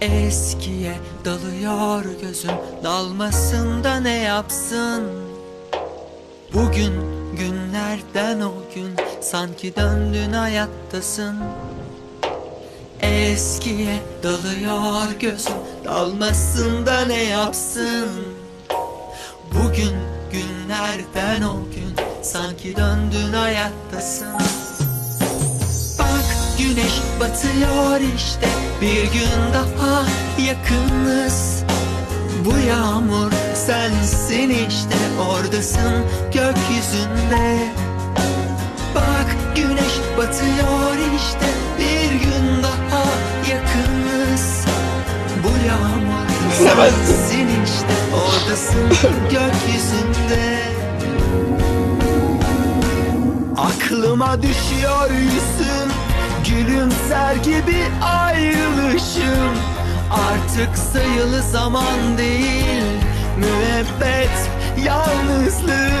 Eskiye dalıyor gözüm Dalmasında ne yapsın? Bugün günlerden o gün Sanki döndün hayattasın. Eskiye dalıyor gözüm Dalmasında ne yapsın? Bugün günlerden o gün Sanki döndün hayattasın. Bak güneş batıyor işte Bir gün daha yakınız. Bu yağmur sensin işte Oradasın gökyüzünde. Bak güneş batıyor işte Bir gün daha yakınız. Bu yağmur sensin işte Oradasın gökyüzünde. Aklıma düşüyor yüzün Gülümser gibi ayrılışım Artık sayılı zaman değil Müebbet yalnızlığı